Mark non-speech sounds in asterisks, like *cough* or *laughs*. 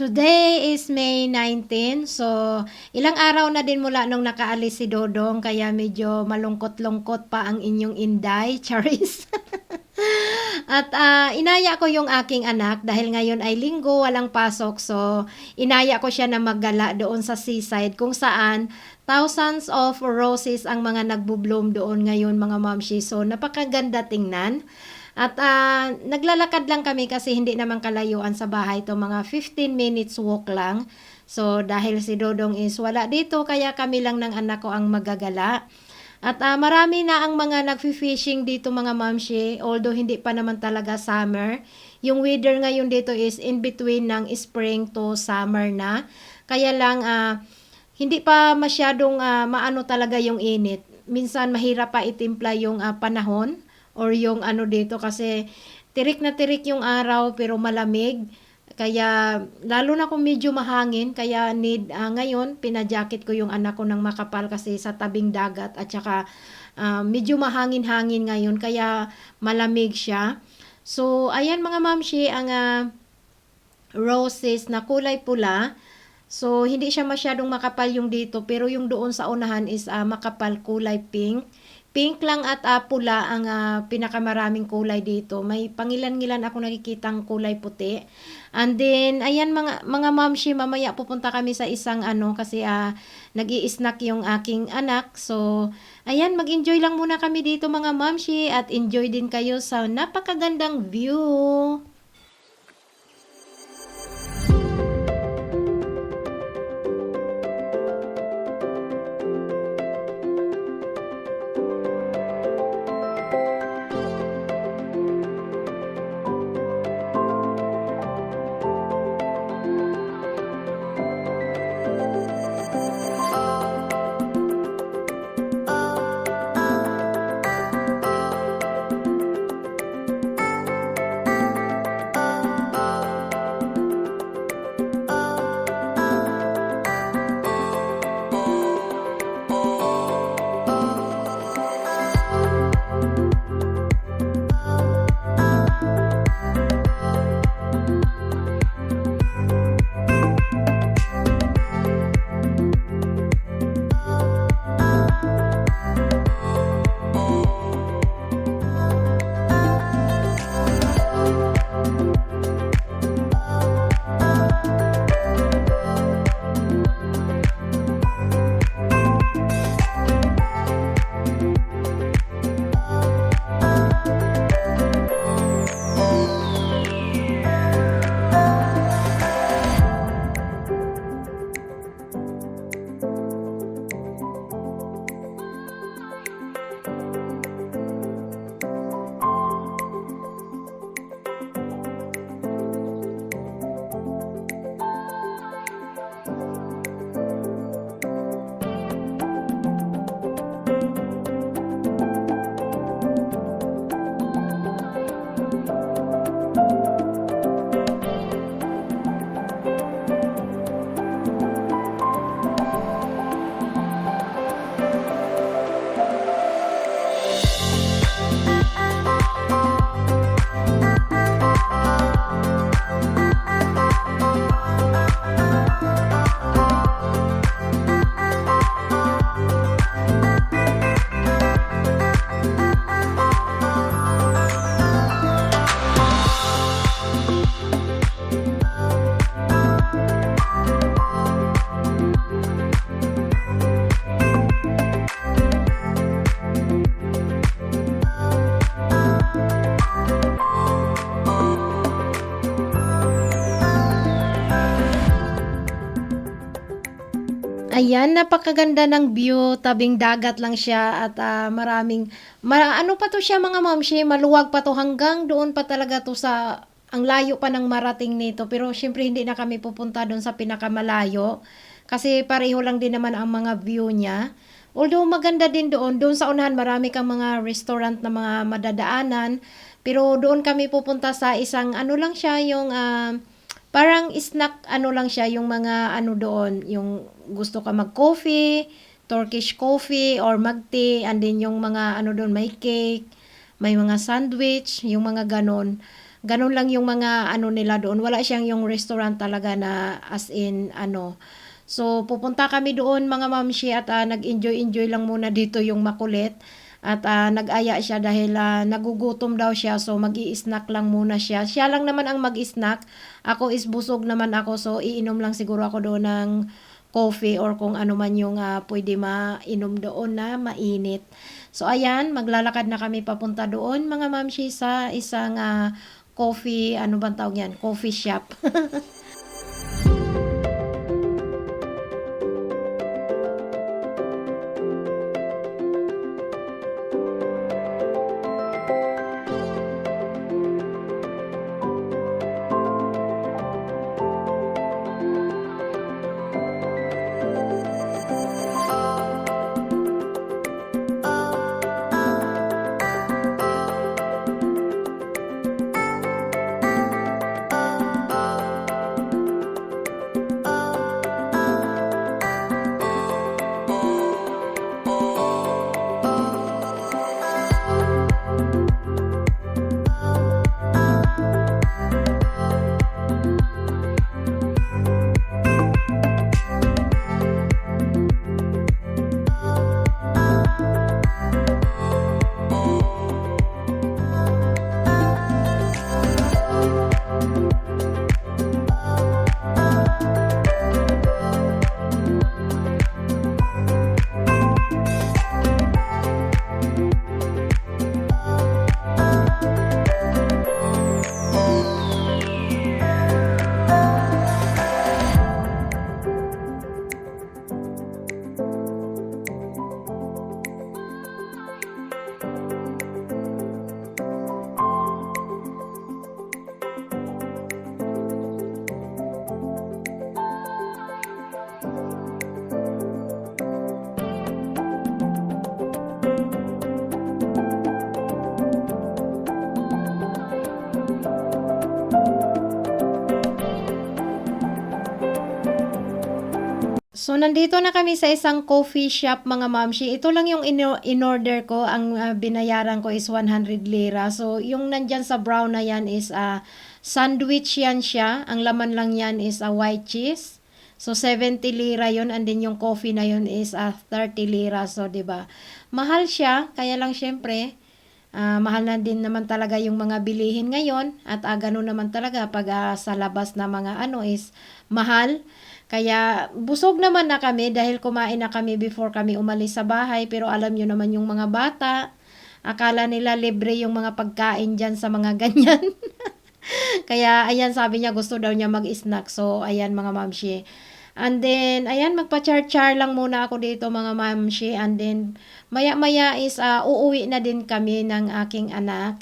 Today is May 19. So, ilang araw na din mula nung nakaalis si Dodong kaya medyo malungkot-lungkot pa ang inyong inday, *laughs* Charis. At ah, inaya ko yung aking anak dahil ngayon ay linggo, walang pasok. So, inaya ko siya na maggala doon sa seaside kung saan thousands of roses ang mga nagbubloom doon ngayon mga mamshi. So, napakaganda tingnan. At ah, naglalakad lang kami kasi hindi naman kalayuan sa bahay to mga 15 minutes walk lang. So dahil si Dodong is wala dito kaya kami lang ng anak ko ang magagala. At ah, marami na ang mga nagfi-fishing dito mga mamshi although hindi pa naman talaga summer. Yung weather ngayon dito is in between ng spring to summer na. Kaya lang ah, hindi pa masyadong ah, maano talaga yung init. Minsan mahirap pa itimpla yung ah, panahon or yung ano dito kasi tirik na tirik yung araw pero malamig. Kaya lalo na kung medyo mahangin kaya need ah, ngayon pinajacket ko yung anak ko ng makapal kasi sa tabing dagat at saka ah, medyo mahangin-hangin ngayon kaya malamig siya. So ayan mga mamshi ang ah, roses na kulay pula. So, hindi siya masyadong makapal yung dito, pero yung doon sa unahan is ah, makapal kulay pink. Pink lang at ah, pula ang ah, pinakamaraming kulay dito. May pangilan-ngilan ako nakikitang kulay puti. And then, ayan mga, mga mamshi, mamaya pupunta kami sa isang ano, kasi ah, nag-i-snack yung aking anak. So, ayan, mag-enjoy lang muna kami dito mga mamshi at enjoy din kayo sa napakagandang view. Ayan, napakaganda ng view, tabing dagat lang siya at ah, maraming, ma- ano pa to siya mga mamshi, maluwag pa to hanggang doon pa talaga to sa, ang layo pa ng marating nito. Pero syempre hindi na kami pupunta doon sa pinakamalayo kasi pareho lang din naman ang mga view niya. Although maganda din doon, doon sa unahan marami kang mga restaurant na mga madadaanan. Pero doon kami pupunta sa isang ano lang siya, yung ah, parang snack ano lang siya, yung mga ano doon, yung gusto ka mag-coffee, Turkish coffee or mag-tea, and then yung mga ano doon, may cake, may mga sandwich, yung mga ganon. ganun lang yung mga ano nila doon. Wala siyang yung restaurant talaga na as in ano. So pupunta kami doon mga mamshi at ah, nag-enjoy-enjoy lang muna dito yung makulit. At ah, nag-aya siya dahil ah, nagugutom daw siya so mag snack lang muna siya. Siya lang naman ang mag-snack. Ako is busog naman ako so iinom lang siguro ako doon ng coffee or kung ano man yung ah, pwede mainom doon na mainit. So ayan, maglalakad na kami papunta doon mga mamshi sa isang ah, coffee, ano bang tawag yan? Coffee shop. *laughs* Música So, nandito na kami sa isang coffee shop, mga mamshi. Ito lang yung in- in-order ko. Ang ah, binayaran ko is 100 lira. So, yung nandyan sa brown na yan is ah, sandwich yan siya. Ang laman lang yan is a white cheese. So, 70 lira yon And then yung coffee na yun is ah, 30 lira. So, ba Mahal siya. Kaya lang syempre, ah, mahal na din naman talaga yung mga bilihin ngayon. At ah, ganun naman talaga pag ah, sa labas na mga ano is mahal. Kaya busog naman na kami dahil kumain na kami before kami umalis sa bahay. Pero alam nyo naman yung mga bata, akala nila libre yung mga pagkain dyan sa mga *laughs* ganyan. Kaya ayan sabi niya gusto daw niya mag-snack. So ayan mga mamshi. And then ayan magpa-char-char lang muna ako dito mga mamshi. And then maya-maya is ah, uuwi na din kami ng aking anak.